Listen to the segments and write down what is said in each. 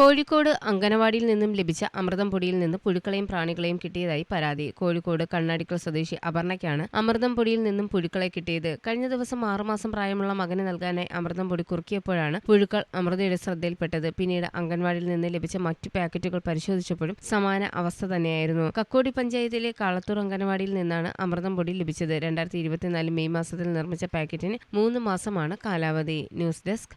കോഴിക്കോട് അങ്കനവാടിയിൽ നിന്നും ലഭിച്ച അമൃതം പൊടിയിൽ നിന്ന് പുഴുക്കളെയും പ്രാണികളെയും കിട്ടിയതായി പരാതി. കോഴിക്കോട് കണ്ണാടിക്കൽ സ്വദേശി അപർണയ്ക്കാണ് അമൃതം പൊടിയിൽ നിന്നും പുഴുക്കളെ കിട്ടിയത്. കഴിഞ്ഞ ദിവസം ആറുമാസം പ്രായമുള്ള മകന് നൽകാനായി അമൃതം പൊടി കുറുക്കിയപ്പോഴാണ് പുഴുക്കൾ അമൃതയുടെ ശ്രദ്ധയിൽപ്പെട്ടത്. പിന്നീട് അംഗൻവാടിയിൽ നിന്ന് ലഭിച്ച മറ്റു പാക്കറ്റുകൾ പരിശോധിച്ചപ്പോഴും സമാന അവസ്ഥ തന്നെയായിരുന്നു. കക്കോടി പഞ്ചായത്തിലെ കാളത്തൂർ അംഗൻവാടിയിൽ നിന്നാണ് അമൃതം പൊടി ലഭിച്ചത്. രണ്ടായിരത്തി മെയ് മാസത്തിൽ നിർമ്മിച്ച പാക്കറ്റിന് മൂന്ന് മാസമാണ് കാലാവധി. News desk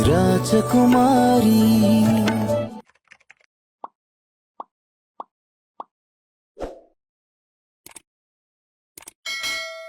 Rajakumari.